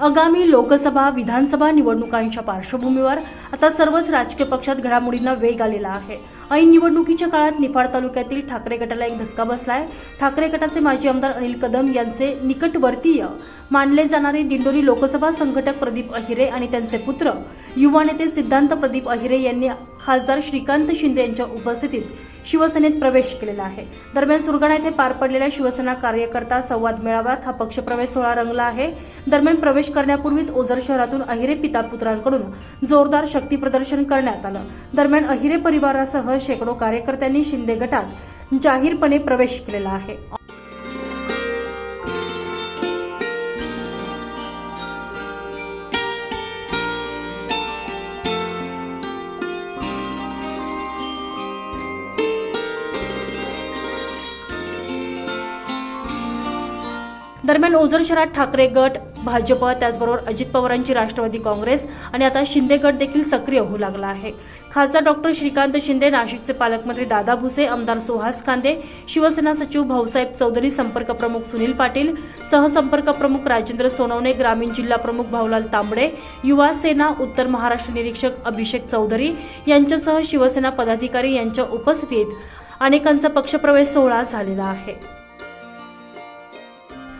आगामी लोकसभा विधानसभा निवडणुकांच्या पार्श्वभूमीवर आता सर्वच राजकीय पक्षात घडामोडींना वेग आलेला आहे. ऐन निवडणुकीच्या काळात निफाड तालुक्यातील ठाकरे गटाला एक धक्का बसलाय. ठाकरे गटाचे माजी आमदार अनिल कदम यांचे निकटवर्तीय मानले जाणारे दिंडोरी लोकसभा संघटक प्रदीप अहिरे आणि त्यांचे पुत्र युवा नेते सिद्धांत प्रदीप अहिरे यांनी खासदार श्रीकांत शिंदे यांच्या उपस्थितीत शिवसेनेत प्रवेश केलेला आहे. दरम्यान सुरगाणा येथे पार पडलेल्या शिवसेना कार्यकर्ता संवाद मेळाव्यात हा पक्षप्रवेश सोहळा रंगला आहे. दरम्यान प्रवेश करण्यापूर्वीच ओझर शहरातून अहिरे पिता पुत्रांकडून जोरदार शक्ती प्रदर्शन करण्यात आलं. दरम्यान अहिरे परिवारासह शेकडो कार्यकर्त्यांनी शिंदे गटात जाहीरपणे प्रवेश केलेला आहे. दरम्यान ओझर शहरात ठाकरे गट भाजप त्याचबरोबर अजित पवारांची राष्ट्रवादी काँग्रेस आणि आता शिंदे गट देखील सक्रिय होऊ लागला आहे. खासदार डॉक्टर श्रीकांत शिंदे नाशिकचे पालकमंत्री दादा भुसे आमदार सुहास कांदे शिवसेना सचिव भाऊसाहेब चौधरी संपर्क प्रमुख सुनील पाटील सहसंपर्क प्रमुख राजेंद्र सोनवणे ग्रामीण जिल्हा प्रमुख भाऊलाल तांबडे युवा सेना उत्तर महाराष्ट्र निरीक्षक अभिषेक चौधरी यांच्यासह शिवसेना पदाधिकारी यांच्या उपस्थितीत अनेकांचा पक्षप्रवेश सोहळा झालेला आहे.